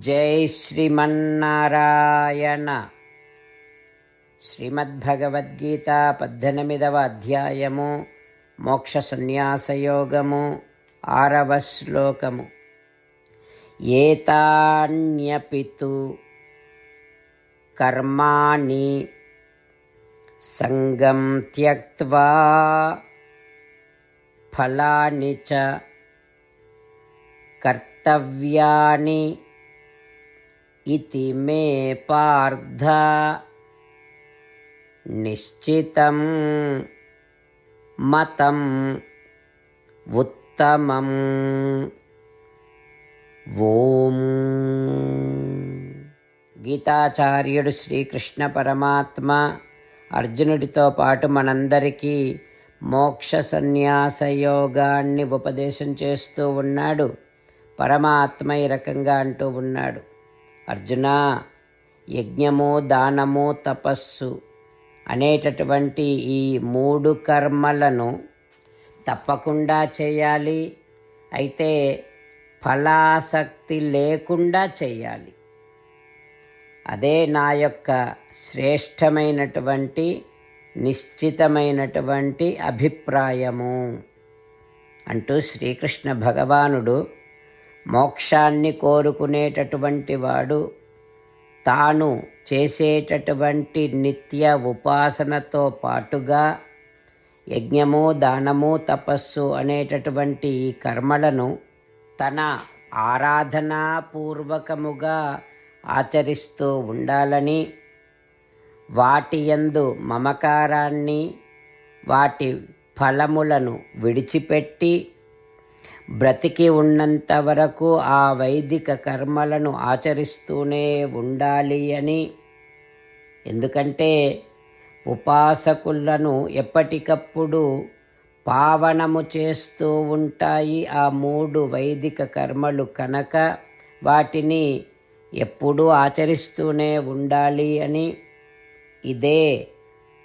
జై శ్రీమన్నారాయణ. శ్రీమద్భగవద్గీత పద్దెనిమిదవ అధ్యాయము మోక్ష సన్యాసయోగము ఆరవ శ్లోకము. ఏతాన్యపితు కర్మాణి సంగం త్యక్వా ఫలాని చ కర్తవ్యాని ఇతి మే పార్థ నిశ్చితం మతం ఉత్తమం ఓం గీతాచార్యుడు శ్రీకృష్ణ పరమాత్మ అర్జునుడితో పాటు మనందరికీ మోక్ష సన్యాస యోగాన్ని ఉపదేశం చేస్తూ ఉన్నాడు. పరమాత్మ ఈ రకంగా అంటూ ఉన్నాడు. అర్జున యజ్ఞము దానము తపస్సు అనేటటువంటి ఈ మూడు కర్మలను తప్పకుండా చేయాలి. అయితే ఫలాసక్తి లేకుండా చేయాలి. అదే నా యొక్క శ్రేష్టమైనటువంటి నిశ్చితమైనటువంటి అభిప్రాయము. అంటూ శ్రీకృష్ణ భగవానుడు మోక్షాన్ని కోరుకునేటటువంటి వాడు తాను చేసేటటువంటి నిత్య ఉపాసనతో పాటుగా యజ్ఞము దానము తపస్సు అనేటటువంటి ఈ కర్మలను తన ఆరాధనాపూర్వకముగా ఆచరిస్తూ ఉండాలని వాటి యందు మమకారాన్ని వాటి ఫలములను విడిచిపెట్టి బ్రతికి ఉన్నంత వరకు ఆ వైదిక కర్మలను ఆచరిస్తూనే ఉండాలి అని. ఎందుకంటే ఉపాసకులను ఎప్పటికప్పుడు పావనము చేస్తూ ఉంటాయి ఆ మూడు వైదిక కర్మలు కనుక వాటిని ఎప్పుడూ ఆచరిస్తూనే ఉండాలి అని. ఇదే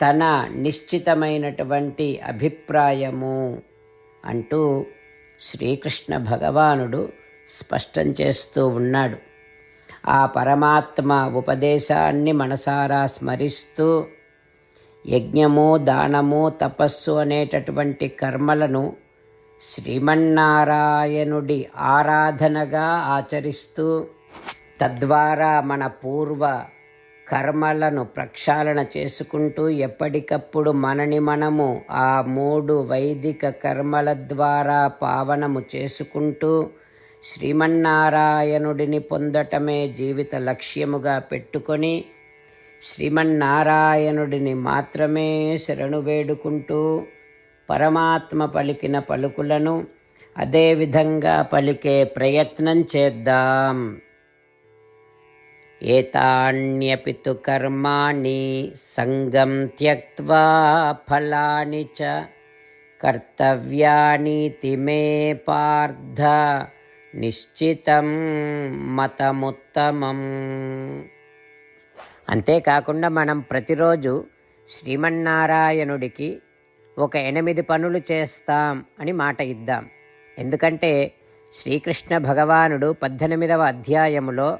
తన నిశ్చితమైనటువంటి అభిప్రాయము అంటూ శ్రీకృష్ణ భగవానుడు స్పష్టం చేస్తూ ఉన్నాడు. ఆ పరమాత్మ ఉపదేశాన్ని మనసారా స్మరిస్తూ యజ్ఞము దానము తపస్సు అనేటటువంటి కర్మలను శ్రీమన్నారాయణుడి ఆరాధనగా ఆచరిస్తూ తద్వారా మన పూర్వ కర్మలను ప్రక్షాళన చేసుకుంటూ ఎప్పటికప్పుడు మనని మనము ఆ మూడు వైదిక కర్మల ద్వారా పావనము చేసుకుంటూ శ్రీమన్నారాయణుడిని పొందటమే జీవిత లక్ష్యముగా పెట్టుకొని శ్రీమన్నారాయణుడిని మాత్రమే శరణు వేడుకుంటూ పరమాత్మ పలికిన పలుకులను అదేవిధంగా పలికే ప్రయత్నం చేద్దాం. ఏతాన్యపి తు కర్మాణి సంగం త్యక్వా ఫలాని చ కర్తవ్యానీతి మే పార్థ నిశ్చితం మతముత్తమం అంతేకాకుండా మనం ప్రతిరోజు శ్రీమన్నారాయణుడికి ఒక ఎనిమిది పనులు చేస్తాం అని మాట ఇద్దాం. ఎందుకంటే శ్రీకృష్ణ భగవానుడు పద్దెనిమిదవ అధ్యాయములో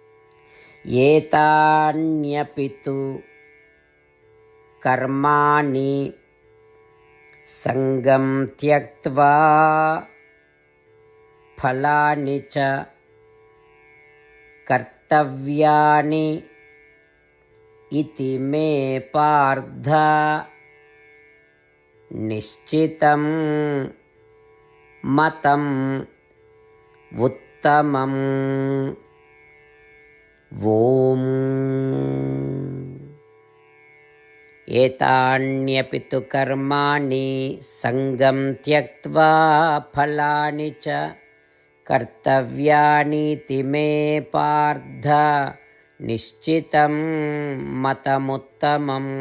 ఏతాన్యపి కర్మాణి సంగం త్యక్వా ఫలాని చ కర్తవ్యాని ఇది మే పార్థ నిశ్చితం మతం ఉత్తమం एतान्यपि तु कर्माणि सङ्गं त्यक्त्वा फलानि च कर्तव्यानीति मे पार्थ। निश्चितं मतमुत्तमम्